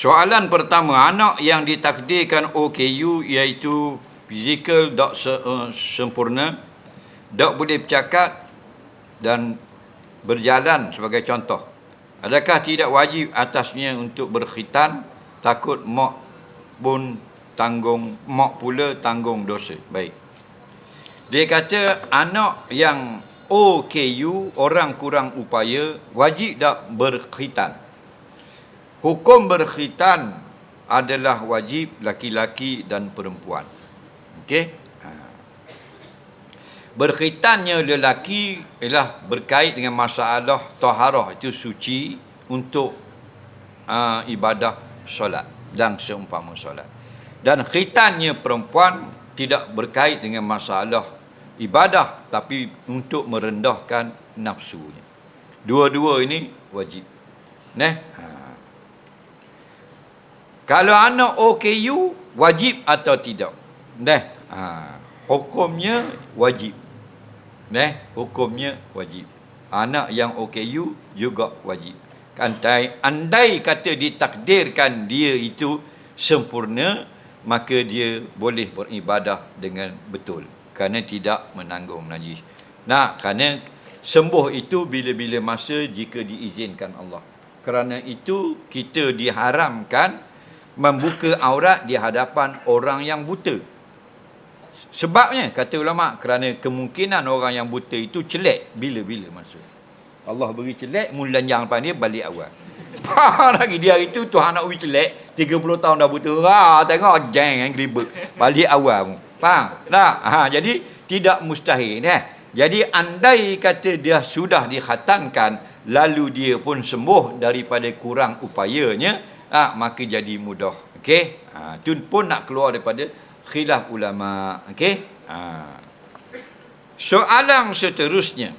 Soalan pertama, anak yang ditakdirkan OKU iaitu fizikal tak se- uh, sempurna, tak boleh bercakap dan berjalan sebagai contoh. Adakah tidak wajib atasnya untuk berkhitan takut mak pun tanggung mak pula tanggung dosa. Baik. Dia kata anak yang OKU orang kurang upaya wajib tak berkhitan. Hukum berkhitan adalah wajib laki-laki dan perempuan. Okey? Ha. Berkhitannya lelaki ialah berkait dengan masalah taharah itu suci untuk uh, ibadah solat dan seumpama solat. Dan khitannya perempuan tidak berkait dengan masalah ibadah tapi untuk merendahkan nafsunya. Dua-dua ini wajib. Neh. Ha. Kalau anak OKU wajib atau tidak? Neh. Ha. Hukumnya wajib. Neh, hukumnya wajib. Anak yang OKU juga wajib. Andai, andai kata ditakdirkan dia itu sempurna, maka dia boleh beribadah dengan betul. Kerana tidak menanggung najis. Nah, kerana sembuh itu bila-bila masa jika diizinkan Allah. Kerana itu kita diharamkan membuka aurat di hadapan orang yang buta. Sebabnya kata ulama kerana kemungkinan orang yang buta itu celek bila-bila masa. Allah beri celek mulan yang lepas dia balik awal. Lagi dia hari tu Tuhan nak uji celek 30 tahun dah buta. Ha tengok jeng yang gelibet. Balik awal. Faham? Tak? Ha jadi tidak mustahil eh. Jadi andai kata dia sudah dikhatankan lalu dia pun sembuh daripada kurang upayanya, ha, maka jadi mudah. Okey? Ha, tu pun nak keluar daripada khilaf ulama. Okey? Ha. Soalan seterusnya.